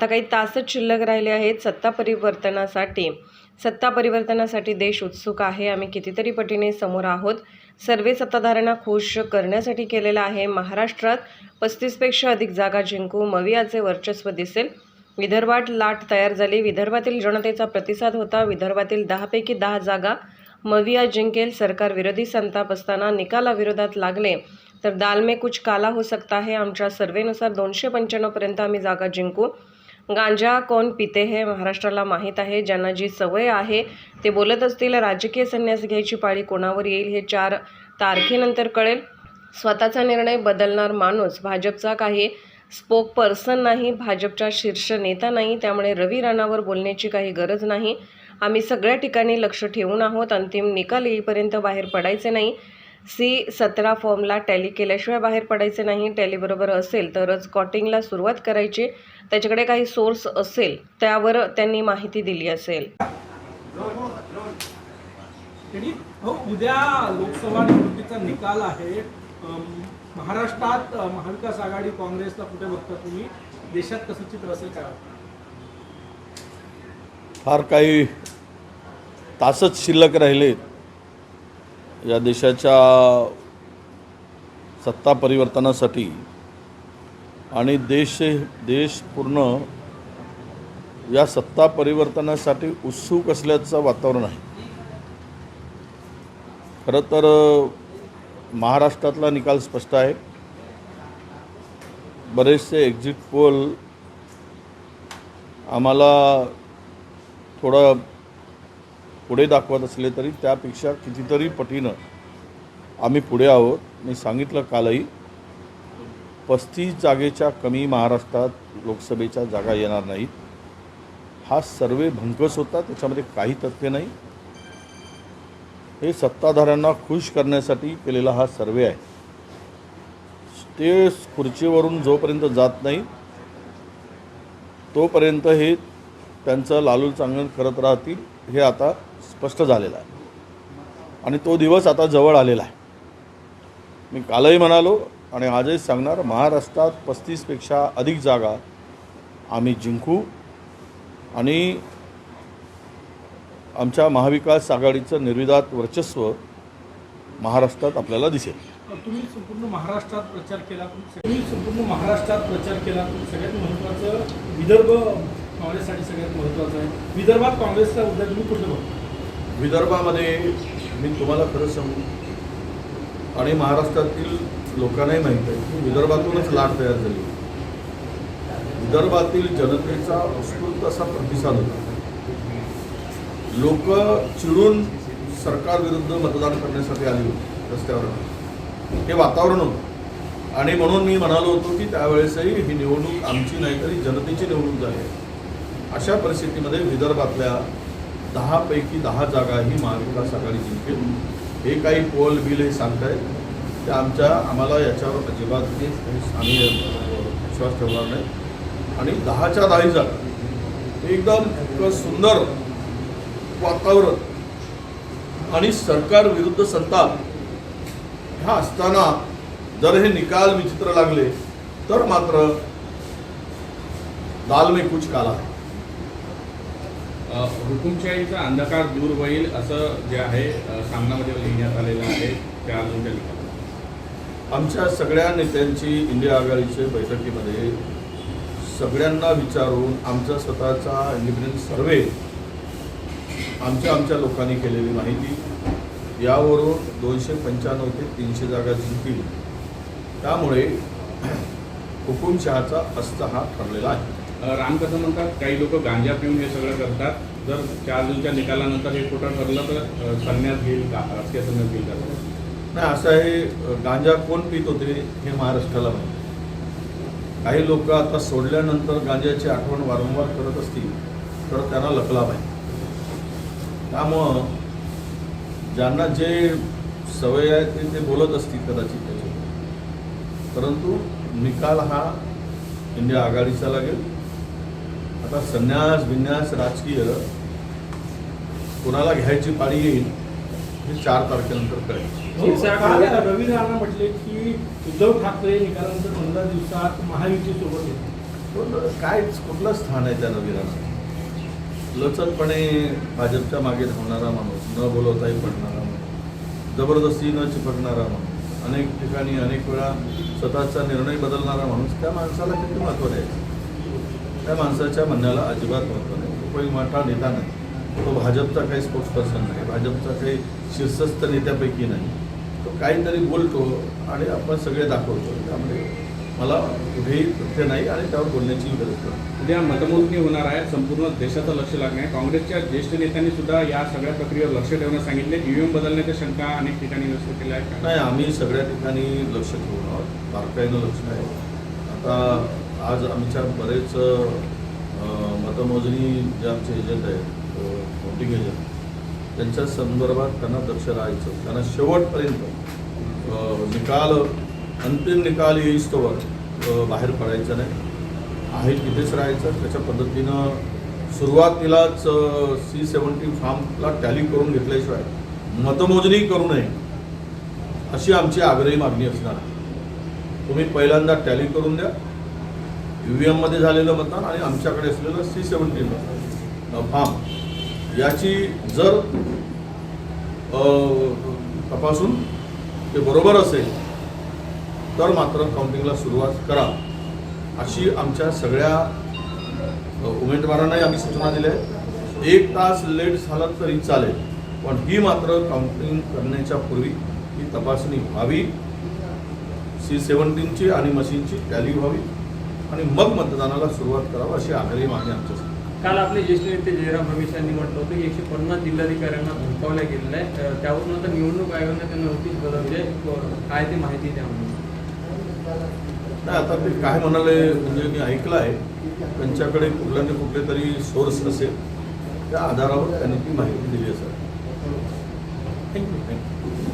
आता काही तासच शिल्लक राहिले आहेत. सत्ता परिवर्तनासाठी सत्ता परिवर्तनासाठी देश उत्सुक आहे. आम्ही कितीतरी पटीने समोर आहोत. सर्वे सत्ताधाऱ्यांना खुश करण्यासाठी केलेलं आहे. महाराष्ट्रात पस्तीसपेक्षा अधिक जागा जिंकू मवियाचे वर्चस्व दिसेल. विदर्भात लाट तयार झाली. विदर्भातील जनतेचा प्रतिसाद होता. विदर्भातील दहापैकी दहा जागा मविया जिंकेल. सरकार विरोधी संताप असताना निकालाविरोधात लागले. तर दाल में कुछ काला हो सकता है. आमच्या सर्वेनुसार दोनशे पंच्याण्णवपर्यंत आम्ही जागा जिंकू. गांजा कोण पिते हे महाराष्ट्राला माहीत आहे. ज्यांना जी सवय आहे ते बोलत असतील राजकीय संन्यास घ्यायची पाळी कोणावर येईल हे चार तारखेनंतर कळेल. स्वतःचा निर्णय बदलणार माणूस. भाजपचा काही स्पोक पर्सन नाही भाजपचा शीर्ष नेता नाही त्यामुळे रवी राणावर बोलण्याची काही गरज नाही. आम्ही सगळ्या ठिकाणी लक्ष ठेवून आहोत. अंतिम निकाल येईपर्यंत बाहेर पडायचे नाही. सी सतरा फॉर्मला टॅली केल्याशिवाय बाहेर पडायचे नाही. टॅलीबरोबर असेल तरच कॉटिंगला सुरुवात करायची. त्याच्याकडे काही सोर्स असेल त्यावर त्यांनी माहिती दिली असेल. हो उद्या लोकसभा निवडणुकीचा निकाल आहे. महाराष्ट्रात महाविकास आघाडी काँग्रेसला कुठे बघता तुम्ही? देशात कसं चित्र असेल काय? फार काही तासच शिल्लक राहिलेत. या देशाच्या सत्ता परिवर्तनासाठी आणि देश देश पूर्ण या सत्ता परिवर्तनासाठी उत्सुक असल्याचं वातावरण आहे. खरं तर महाराष्ट्रातला निकाल स्पष्ट आहे. बरेचसे एक्झिट पोल आम्हाला थोडं पुढे दाखवत असले तरी त्यापेक्षा कितीतरी पटीनं आम्ही पुढे आहोत. मी सांगितलं कालही पस्तीस जागेच्या कमी महाराष्ट्रात लोकसभेच्या जागा येणार नाहीत. हा सर्वे भंकस होता त्याच्यामध्ये काही तथ्य नाही. हे सत्ताधाऱ्यांना खुश करण्यासाठी केलेला हा सर्वे आहे. ते खुर्चीवरून जोपर्यंत जात नाही तोपर्यंत हे त्यांचं लालूल चांगलं करत राहतील हे आता स्पष्ट झालेलं आहे. आणि तो दिवस आता जवळ आलेला आहे. मी कालही म्हणालो आणि आजही सांगणार महाराष्ट्रात पस्तीसपेक्षा अधिक जागा आम्ही जिंकू आणि आमच्या महाविकास आघाडीचं निर्विदात वर्चस्व महाराष्ट्रात आपल्याला दिसेल. तुम्ही संपूर्ण महाराष्ट्रात प्रचार केला तुम्ही संपूर्ण महाराष्ट्रात प्रचार केला सगळ्यात महत्त्वाचं विदर्भ काँग्रेससाठी सगळ्यात महत्त्वाचं आहे. विदर्भात काँग्रेसचा उद्या तुम्ही कुठे बघतो? विदर्भामध्ये मी तुम्हाला खरं सांगू आणि महाराष्ट्रातील लोकांनाही माहीत आहे की विदर्भातूनच लाट तयार झाली. विदर्भातील जनतेचा उत्स्फूर्त असा प्रतिसाद होता. लोक चिडून सरकारविरुद्ध मतदान करण्यासाठी आली होती रस्त्यावर. हे वातावरण होतं. आणि म्हणून मी म्हणालो होतो की त्यावेळेसही ही निवडणूक आमची नाही तरी जनतेची निवडणूक झाली आहे. अशा परिस्थितीमध्ये विदर्भातल्या दहापैकी दहा जागा ही महाविकास आघाडी जिंकेल. हे काही पोल बिल हे सांगतायत. ते आमच्या आम्हाला याच्यावर अजिबात आम्ही विश्वास ठेवणार नाही आणि दहाच्या दहाही जागा एकदम इतकं सुंदर वातावरण आणि सरकार विरुद्ध संताप ह्या असताना जर हे निकाल विचित्र लागले तर मात्र दाल में कुछ काला है. हुकुमशाहीचा अंधकार दूर होईल असं जे आहे सामनामध्ये लिहिण्यात आलेलं आहे त्या अजूनच्या आमच्या सगळ्या नेत्यांची इंडिया आघाडीच्या बैठकीमध्ये सगळ्यांना विचारून आमचा स्वतःचा इंडिपेंडन्स सर्वे आमच्या आमच्या लोकांनी केलेली माहिती यावरून दोनशे पंच्याण्णव ते तीनशे जागा जिंकतील. त्यामुळे हुकुमशहाचा अस्त हा ठरलेला आहे. राम कसं म्हणतात काही लोक गांजा पिऊन हे सगळं करतात. जर चार जूनच्या निकालानंतर हे खोटं ठरलं तर संन्यास घेईल का? राजकीय संन्यास घेईल का? नाही असं आहे गांजा कोण पित होते हे महाराष्ट्राला माहिती काही लोक आता सोडल्यानंतर गांजाची आठवण वारंवार करत असतील तर त्यांना लपला पाहिजे. त्यामुळं ज्यांना जे सवय आहे ते ते बोलत असतील कदाचित त्याच्यावर. परंतु निकाल हा इंडिया आघाडीचा लागेल. आता संन्यास बिन्यास राजकीय कोणाला घ्यायची पाळी येईल हे चार तारखेनंतर कळेल. काल रवी राणा म्हटले की उद्धव ठाकरे निकालानंतर पंधरा दिवसात महायुतीसोबत येतील. पण कायच कुठलं स्थान आहे त्या नवीनाचं लचकपणे भाजपच्या मागे धावणारा माणूस न बोलवताही पडणारा माणूस जबरदस्ती न चिपकणारा माणूस अनेक ठिकाणी अनेक वेळा स्वतःचा निर्णय बदलणारा माणूस त्या माणसाला किती महत्त्व द्यायचं? त्या माणसाच्या म्हणण्याला अजिबात महत्त्व नाही. तो काही मोठा नेता नाही. तो भाजपचा काही स्पोक्सपर्सन नाही. भाजपचा काही शीर्षस्थ नेत्यापैकी नाही. तो काहीतरी बोलतो आणि आपण सगळे दाखवतो. त्यामुळे मला कुठेही तथ्य नाही आणि त्यावर बोलण्याची गरज पडते उद्या मतमोजणी होणार आहे. संपूर्ण देशाचं लक्ष लागणे आहे. काँग्रेसच्या ज्येष्ठ नेत्यांनी सुद्धा या सगळ्या प्रक्रियेवर लक्ष ठेवण्यास सांगितले. ईव्हीएम बदलण्याच्या शंका अनेक ठिकाणी व्यक्त केल्या आहेत. नाही आम्ही सगळ्या ठिकाणी लक्ष ठेवून आहोत. बारकाईनं लक्ष आहे आता आज आमच्या बरेच मतमोजणी जे आमचे एजंट आहेत व्होटिंग एजंट त्यांच्या संदर्भात त्यांना दक्ष राहायचं. त्यांना शेवटपर्यंत निकाल अंतिम निकाल येईस्तोवर बाहेर पडायचं नाही. आहे तिथेच राहायचं. त्याच्या पद्धतीनं सुरुवातीलाच सी सेवन्टी फॉर्मला टॅली करून घेतल्याशिवाय मतमोजणी करू नये अशी आमची आग्रही मागणी असणार तुम्ही पहिल्यांदा टॅली करून द्या. यू व्ही एममध्ये झालेलं मतदान आणि आमच्याकडे असलेलं सी सेवन्टीन फार्म याची जर तपासून ते बरोबर असेल तर मात्र काउंटिंगला सुरुवात करा. अशी आमच्या सगळ्या उमेदवारांनाही आम्ही सूचना दिल्या आहेत. एक तास लेट झालं तरी चालेल पण ही मात्र काउंटिंग करण्याच्या पूर्वी ही तपासणी व्हावी. सी सेवन्टीनची आणि मशीनची टॅली व्हावी. आणि मग मतदानाला सुरुवात करावं अशी आग्रही मागणी आमच्यासाठी काल आपले ज्येष्ठ नेते जयराम रमेश यांनी म्हटलं होतं की एकशे पन्नास जिल्हाधिकाऱ्यांना धमकावल्या गेलेलं आहे. त्यावरून आता निवडणूक आयोगाने त्यांना नोटीस आहे. क- काय ते माहिती द्या म्हणून. नाही आता ते काय म्हणाले म्हणजे मी ऐकलं आहे. त्यांच्याकडे कुठल्या ना कुठले तरी सोर्स असेल त्या आधारावर त्यांनी ती माहिती दिली असेल थँक्यू थँक्यू